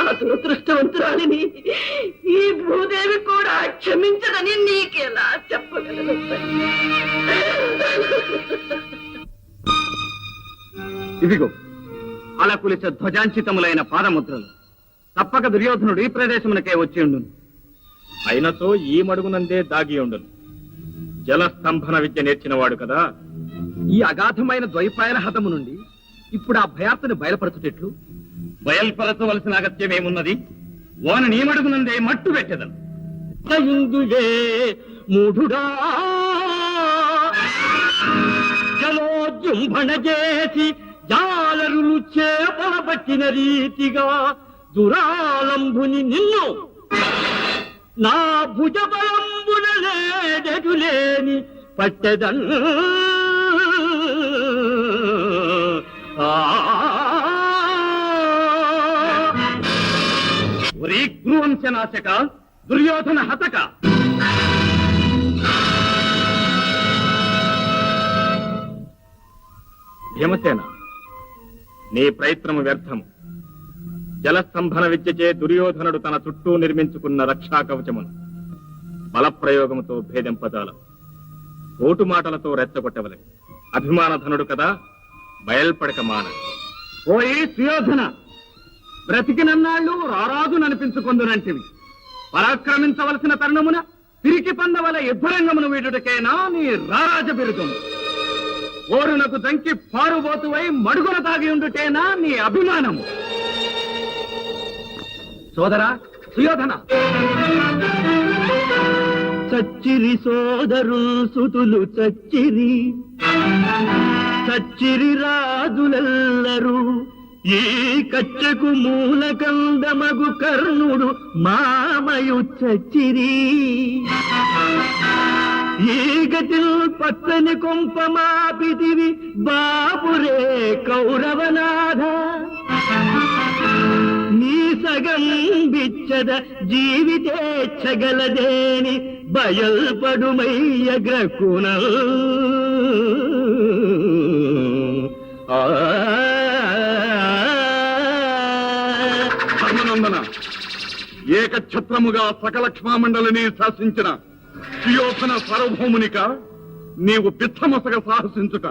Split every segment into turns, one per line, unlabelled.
ఆ దురదృష్టవంతురాలిని ఈ భూదేవి కూడా క్షమించదని నీకెలా చెప్పగలను?
ఇదిగో అలకులిచ ధ్వజాంచితములైన పాదముద్రలు. తప్పక దుర్యోధనుడు ఈ ప్రదేశమునకే వచ్చి ఉండును.
అయినతో ఈ మడుగునందే దాగి ఉండును. జలస్తంభన విద్య నేర్చినవాడు కదా.
ఈ అగాధమైన ద్వైపాయన హతము నుండి ఇప్పుడు ఆ భయార్తని బయలుపరచుటెట్లు? బయల్పరచవలసిన అగత్యమేమున్నది? వాని నియమడుగునందే మట్టు పెట్టెదను.
ఇందులే మూఢుడా. జలోజృంభణ చేసి జాలరులు చేపల పట్టిన రీతిగా దురాలంభుని నిన్ను నా భుజబలంబున లేని పట్టెదన్. ఆ
గృహంశనాశక దుర్యోధన హతక
భీమసేన నీ ప్రయత్నము వ్యర్థము. జలస్తంభన విద్యచే దుర్యోధనుడు తన చుట్టూ నిర్మించుకున్న రక్షా కవచమును బలప్రయోగముతో భేదింపజాలం ఓటు మాటలతో రెచ్చగొట్టవలె. అభిమానధనుడు కదా బయల్పడక మాన
ఓయి సుయోధన! బ్రతికినన్నాళ్ళు రారాజు ననిపించుకుందునంటివి పరాక్రమించవలసిన తరుణమున పిరికి పందవల యుద్ధరంగమును వీడుటకేనా నీ రారాజ బిరుదం ఓరునకు దంకి పారుబోతువై మడుగున తాగి ఉండుటేనా నీ అభిమానము. సోదరా సుయోధన.
చచ్చిరి సోదరు సుతులు చచ్చిరి. చచ్చిరి రాజులెల్లరూ ఏ కచ్చకు మూలకందమగు కర్ణుడు మామయు చచ్చిరి. ఈ గతిల్ పచ్చని కొంప మాపిదివి బాపురే కౌరవనాథ. నీ సగం బిచ్చద జీవితేచ్చగలదేని బయల్పడుమయ్య గ్రకున
ఏకఛత్రముగా సకల క్షమామండలిని శాసించిన సుయోధన సార్వభౌమునిక నీవు పిత్తమసగ సాహసించుట.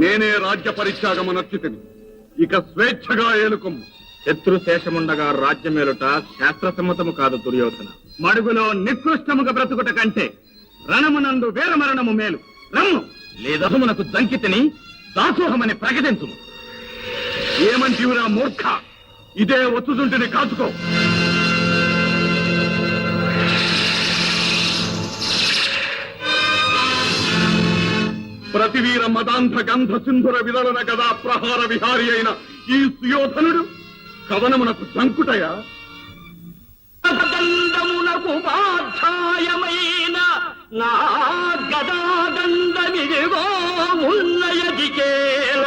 నేనే రాజ్య పరిత్యాగమ నచ్చితిని ఇక స్వేచ్ఛగా ఏలుకుం
శత్రు శేషముండగా రాజ్యమేలుట శాస్త్రసమ్మతము కాదు దుర్యోధన.
మడుగులో నికృష్టముగా బ్రతుకుట కంటే రణమునందు వీరమరణము మేలు. రమ్ము. లేదహమునకు దంకితిని దాసోహమని ప్రకటించుము.
ఏమంటివురా మూర్ఖ? ఇదే ఒత్తుదుంటిని కాచుకో. ప్రతివీర మదాంధ గంధ సింధుర విదలన గదా ప్రహార విహారి అయిన ఈ సుయోధనుడు కవనమునకు సంకుటయ
దండమునకు బాధ్యాయమైన నా గదాదండమిదిగో ఉన్నయదికేల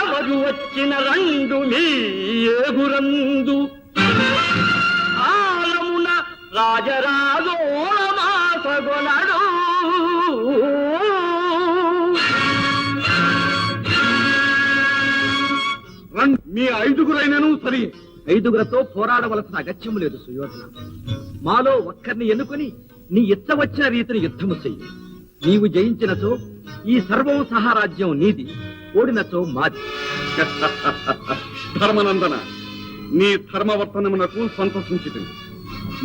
ఎవరు వచ్చిన రెండు మీ ఏగురందు? ఆలమున రాజరాజోళమాసగొనడు
మీ ఐదుగురైనను సరి.
ఐదుగురతో పోరాడవలసిన అగత్యము లేదు సుయోధన. మాలో ఒక్కరిని ఎన్నుకొని నీ ఇచ్చ వచ్చిన రీతిని యుద్ధము చెయ్యి. నీవు జయించినచో ఈ సర్వం సహారాజ్యం నీది ఓడినచో మాది.
ధర్మనందన నీ ధర్మవర్తనమునకు సంతోషించింది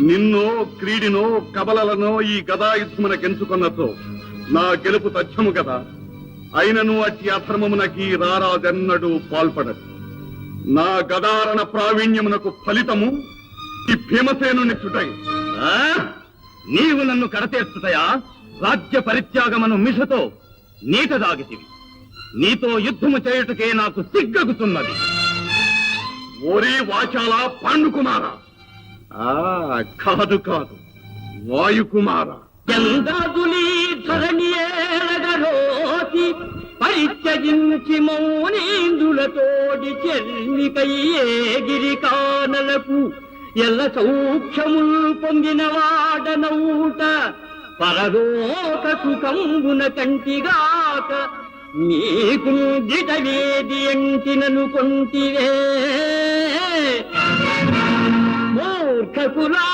నిన్నో క్రీడినో కబలలనో ఈ గదాయుద్ధమునకెంచుకొన్నచో నా గెలుపు తథ్యము కదా అయినను అట్టి అధర్మమునకి రారాదెన్నడూ పాల్పడదు. నా గదారణ ప్రావీణ్యమునకు ఫలితము ఈ భీమసేను
ఆ? నీవు నన్ను కడతేర్చుటయా రాజ్య పరిత్యాగమను మిషతో నీట దాగితివి. నీతో యుద్ధము చేయుటకే నాకు సిగ్గగుతున్నది.
ఓరి వాచాల పాండుకుమార. ఆ కాదు కాదు. వాయుకుమార.
ధరణి పరిత్యజించి మౌనేందులతోడి చెల్లికయ్యే గిరికానలకు ఎల్ల సౌఖ్యములు పొందిన వాడనౌట పరలోక సుఖంబున కంటిగాక నీకు దిటవేది ఎంటినను కొంటివే. రఘుకులావతం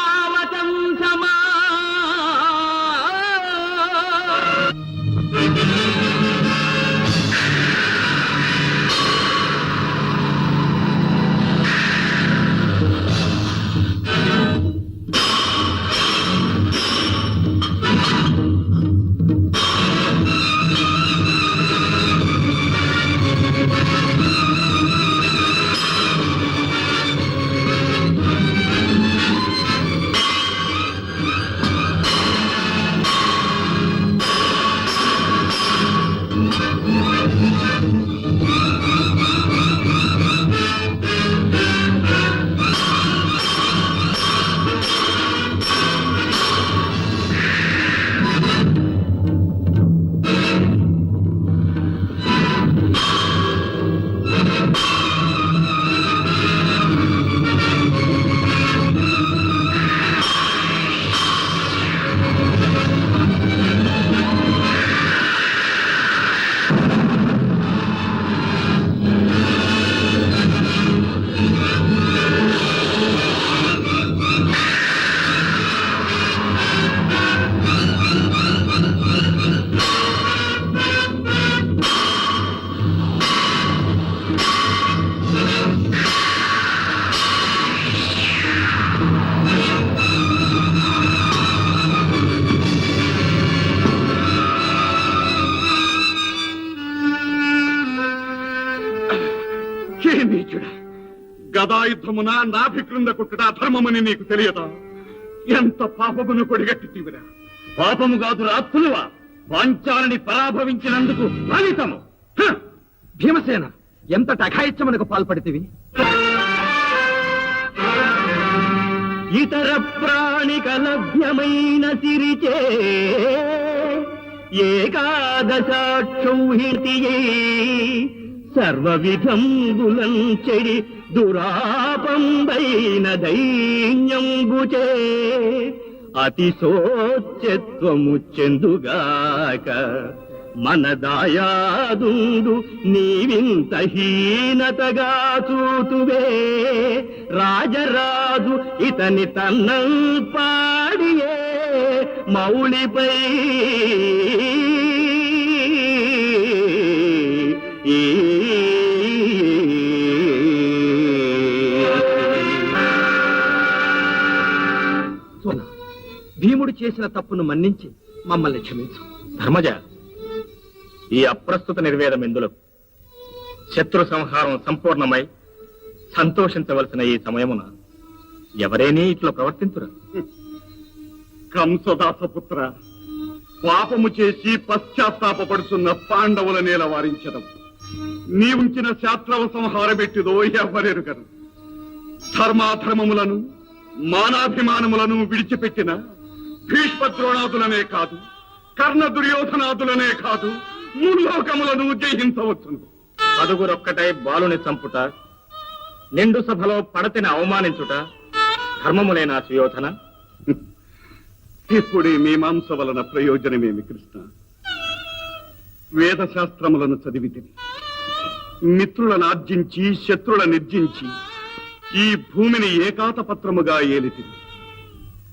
గదాయుద్ధమున నాభి క్రింద కొట్టుట అధర్మమని నీకు తెలియదా? ఎంత పాపమును కొడిగట్టివిరా
పాపము కాదు రాత్రులువా వాంచాలని పరాభవించినందుకు ఫలితము.
భీమసేన ఎంత టఘాయిచ్చమునకు పాల్పడితివి?
ఇతర ప్రాణిక లభ్యమైన సిరిచే ఏకాదశాక్షౌహితియే సర్వవిధంబులం చెడి దురాపంబైన దైన్యంబుచే. అతిశోచ్యత్వము చెందుగాక మన దాయాదుండు నీవింత హీనతగా చూతువే రాజరాజు ఇతని తన్నం పాడియే మౌళిపై. ఈ
భీముడు చేసిన తప్పును మన్నించి మమ్మల్ని క్షమించు.
ధర్మజ ఈ అప్రస్తుత నిర్వేదం ఎందులకు శత్రు సంహారం సంపూర్ణమై సంతోషించవలసిన ఈ సమయమున ఎవరేనీ ఇట్లా ప్రవర్తించురా
కంసదాసపుత్ర పాపము చేసి పశ్చాత్తాపడుతున్న పాండవుల నేల వారించడం. నీవుంచిన శాస్త్రవ సంహారబెట్టిదో ఎవరెరుగరు? ధర్మాధర్మములను మానాభిమానములను విడిచిపెట్టిన భీష్మద్రోణాదులనే కాదు కర్ణ దుర్యోధనాదులనే కాదు ముల్లోకములను జయించవచ్చును
పదుగురొక్కటై బాలుని చంపుట నిండు సభలో పడతిని అవమానించుట ధర్మములేనా సుయోధన.
ఇప్పుడు మీమాంస వలన ప్రయోజనమేమి కృష్ణ? వేద శాస్త్రములను చదివితిని మిత్రులను ఆర్జించి శత్రుల నిర్జించి ఈ భూమిని ఏకాతపత్రముగా ఏలితిని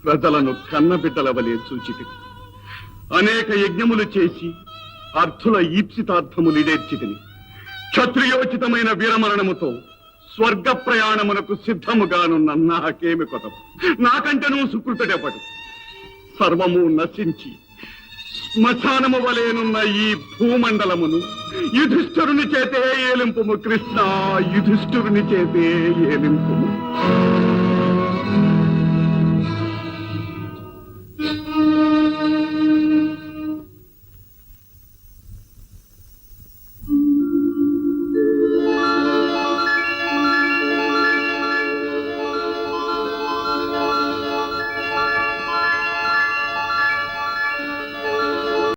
ప్రజలను కన్నబిడ్డల వలె చూచితిని అనేక యజ్ఞములు చేసి అర్థుల ఈప్సితార్థములు ఇడేర్చితిని క్షత్రియోచితమైన వీరమరణముతో స్వర్గ ప్రయాణమునకు సిద్ధముగానున్న నాకేమి కొత్త నాకంటేనూ సుకృతుడెవడు సర్వము నశించి శ్మశానము వలెనున్న ఈ భూమండలమును యుధిష్ఠరుని చేతే ఏలింపుము కృష్ణ యుధిష్ఠురుని చేతే ఏలింపుము.